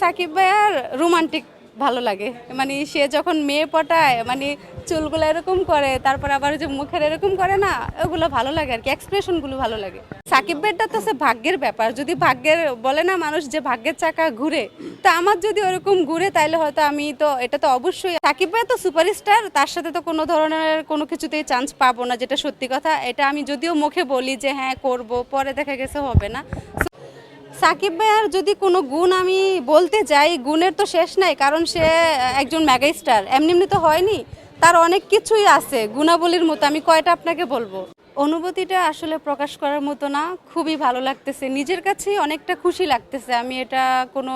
সাকিব ভাইয়ার রোমান্টিক ভালো লাগে। মানে সে যখন মেয়ে পটায় মানে চুলগুলো এরকম করে, তারপর আবার যে মুখের এরকম করে না, ওগুলো ভালো লাগে আর কি এক্সপ্রেশনগুলো ভালো লাগে। সাকিব ভাইটা তো সে ভাগ্যের ব্যাপার, যদি ভাগ্যের বলে না মানুষ যে ভাগ্যের চাকা ঘুরে, তো আমার যদি ওরকম ঘুরে তাহলে হয়তো আমি তো, এটা তো অবশ্যই। সাকিব ভাই তো সুপারস্টার, তার সাথে তো কোনো ধরনের কোনো কিছুতেই চান্স পাবো না, যেটা সত্যি কথা। এটা আমি যদিও মুখে বলি যে হ্যাঁ করব, পরে দেখা গেছে হবে না। সাকিব ভাইয়ার যদি কোনো গুণ আমি বলতে যাই, গুণের তো শেষ নাই, কারণ সে একজন ম্যাগাস্টার এমনি এমনি তো হয়নি। তার অনেক কিছুই আছে, গুণাবলীর মতো। আমি কয়টা আপনাকে বলব? অনুভূতিটা আসলে প্রকাশ করার মতো না, খুবই ভালো লাগতেছে। নিজের কাছেই অনেকটা খুশি লাগতেছে, আমি এটা কোনো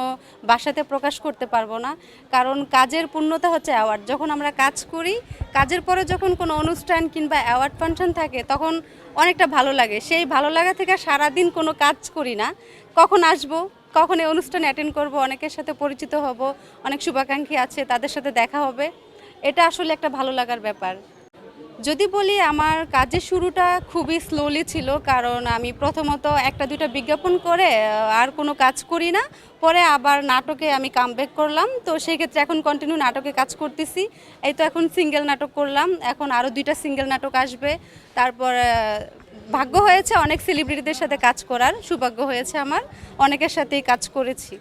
বাসাতে প্রকাশ করতে পারব না। কারণ কাজের পূর্ণতা হচ্ছে অ্যাওয়ার্ড যখন আমরা কাজ করি, কাজের পরে যখন কোনো অনুষ্ঠান কিংবা অ্যাওয়ার্ড ফাংশন থাকে, তখন অনেকটা ভালো লাগে। সেই ভালো লাগা থেকে সারাদিন কোনো কাজ করি না। কখন আসব, কখন এই অনুষ্ঠান অ্যাটেন্ড করব, অনেকের সাথে পরিচিত হব, অনেক শুভাকাঙ্ক্ষী আছে, তাদের সাথে দেখা হবে। এটা আসলে একটা ভালো লাগার ব্যাপার। যদি বলি, আমার কাজের শুরুটা খুবই স্লোলি ছিল, কারণ আমি প্রথমত একটা, দুইটা বিজ্ঞাপন করে আর কোনো কাজ করি না। পরে আবার নাটকে আমি কামব্যাক করলাম। তো সেই ক্ষেত্রে এখন কন্টিনিউ নাটকে কাজ করতেছি। এই তো এখন সিঙ্গেল নাটক করলাম। এখন আরও দুইটা সিঙ্গেল নাটক আসবে। তারপর ভাগ্য হয়েছে অনেক সেলিব্রিটিদের সাথে কাজ করার। সৌভাগ্য হয়েছে আমার। অনেকের সাথেই কাজ করেছি।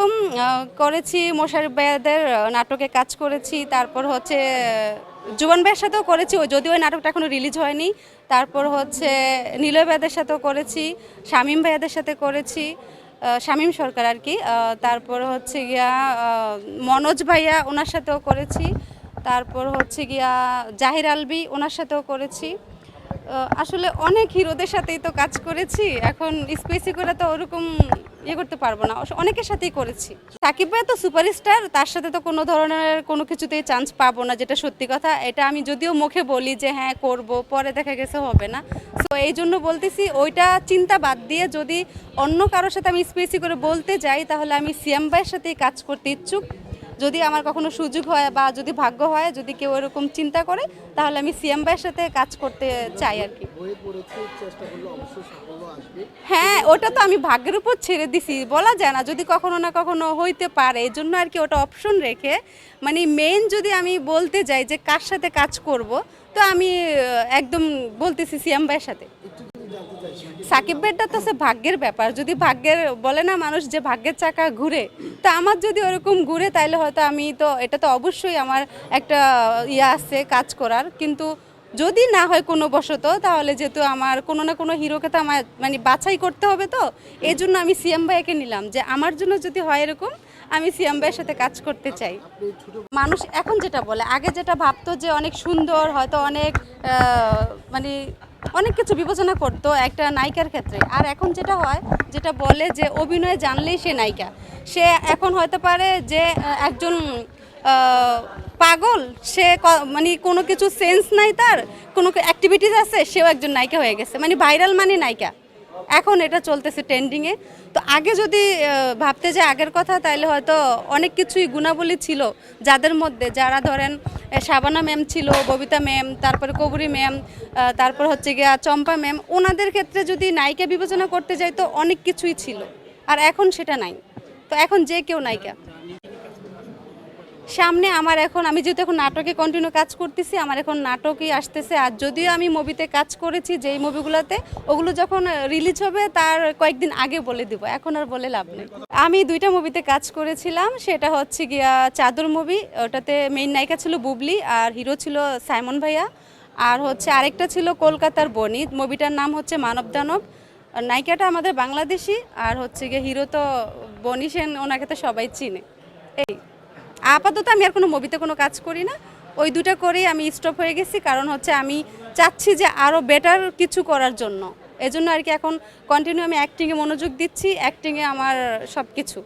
প্রথম, করেছি মোশারফ ভাইয়াদের নাটকে কাজ করেছি। তারপর হচ্ছে জুবান ভাইয়ের সাথেও করেছি যদিও ওই নাটকটা এখনও রিলিজ হয়নি। তারপর হচ্ছে নীলয় ভাইয়াদের সাথেও করেছি শামীম ভাইয়াদের সাথে করেছি শামীম সরকার আর কি। তারপর হচ্ছে গিয়া মনোজ ভাইয়া ওনার সাথেও করেছি। তারপর হচ্ছে গিয়া জাহির আলবি ওনার সাথেও করেছি। আসলে অনেক হিরোদের সাথেই তো কাজ করেছি। এখন স্পেসি করে তো ওরকম ইয়ে করতে পারব না। অনেকের সাথেই করেছি। সাকিব ভাই তো সুপারস্টার, তার সাথে তো কোনো ধরনের কোনো কিছুতেই চান্স পাবো না, যেটা সত্যি কথা। এটা আমি যদিও মুখে বলি যে হ্যাঁ করব, পরে দেখা গেছে হবে না। তো এই জন্য বলতেছি, ওইটা চিন্তা বাদ দিয়ে যদি অন্য কারোর সাথে আমি স্পেসি করে বলতে যাই, তাহলে আমি সিএম ভাইয়ের সাথেই কাজ করতে ইচ্ছুক। যদি আমার কখনো সুযোগ হয় বা যদি ভাগ্য হয় যদি কেউ এরকম চিন্তা করে তাহলে আমি সিএম ভাইয়ের সাথে কাজ করতে চাই আর কি। হ্যাঁ ওটা তো আমি ভাগ্যের উপর ছেড়ে দিছি বলা যায় না যদি কখনো না কখনো হইতে পারে এই জন্য আর কি ওটা অপশন রেখে মানে মেন যদি আমি বলতে যাই যে কার সাথে কাজ করব তো আমি একদম বলতেছি সিএম ভাইয়ের সাথে একটু যদি জানতে চাই সাকিব ভাইটা তো ভাগ্যের ব্যাপার। যদি ভাগ্যের, বলে না মানুষ যে ভাগ্যের চাকা ঘুরে, তো আমার যদি ওরকম ঘুরে তাহলে হয়তো আমি তো, এটা তো অবশ্যই আমার একটা ইয়ে আছে, কাজ করার। কিন্তু যদি না হয় কোনো বশত তাহলে যেহেতু আমার কোনো না কোনো হিরোকে তো আমার মানে বাছাই করতে হবে তো এই জন্য আমি সিএম ভাইকে নিলাম যে আমার জন্য যদি হয় এরকম, আমি সিএম ভাইয়ের সাথে কাজ করতে চাই। মানুষ এখন যেটা বলে, আগে যেটা ভাবতো যে অনেক সুন্দর, হয়তো অনেক মানে অনেক কিছু বিবেচনা করতো একটা নায়িকার ক্ষেত্রে। আর এখন যেটা হয়, যেটা বলে যে অভিনয় জানলেই সে নায়িকা। সে এখন হয়তো পারে যে একজন পাগল। সে মানে কোনো কিছু সেন্স নাই তার, কোনো অ্যাক্টিভিটিস আছে, সেও একজন নায়িকা হয়ে গেছে। মানে ভাইরাল মানে নায়িকা। এখন এটা চলতেছে ট্রেন্ডিংয়ে তো আগে যদি ভাবতে যে আগের কথা তাহলে হয়তো অনেক কিছুই গুণাবলী ছিল যাদের মধ্যে। যারা ধরেন শাবানা ম্যাম ছিল, ববিতা ম্যাম, তারপরে কবরী ম্যাম তারপর হচ্ছে গিয়া চম্পা ম্যাম, ওনাদের ক্ষেত্রে যদি নায়িকা বিবেচনা করতে যাই তো অনেক কিছুই ছিল। আর এখন সেটা নাই। তো এখন যে কেউ নায়িকা। সামনে আমার এখন, আমি যেহেতু এখন নাটকে কন্টিনিউ কাজ করতেছি, আমার এখন নাটকই আসতেছে। আর যদিও আমি মুভিতে কাজ করেছি, যেই মুভিগুলোতে ওগুলো যখন রিলিজ হবে, তার কয়েকদিন আগে বলে দিব, এখন আর বলে লাভ নেই। আমি দুইটা মুভিতে কাজ করেছিলাম, সেটা হচ্ছে গিয়া চাদর মুভি ওটাতে মেইন নায়িকা ছিল বুবলি, আর হিরো ছিল সাইমন ভাইয়া। আর হচ্ছে আরেকটা ছিল কলকাতার বনি মুভিটার নাম হচ্ছে মানব দানব। নায়িকাটা আমাদের বাংলাদেশি, আর হচ্ছে গিয়ে হিরো তো বনি সেন, ওনাকে তো সবাই চিনে। এই। আপাতত আমি আর কোনো মুভিতে কোনো কাজ করি না। ওই দুটো করেই আমি স্টপ হয়ে গেছি, কারণ হচ্ছে আমি চাচ্ছি যে আরও বেটার কিছু করার জন্য। এজন্য আর কি এখন কন্টিনিউ আমি অ্যাক্টিংয়ে মনোযোগ দিচ্ছি অ্যাক্টিংয়ে আমার সব কিছু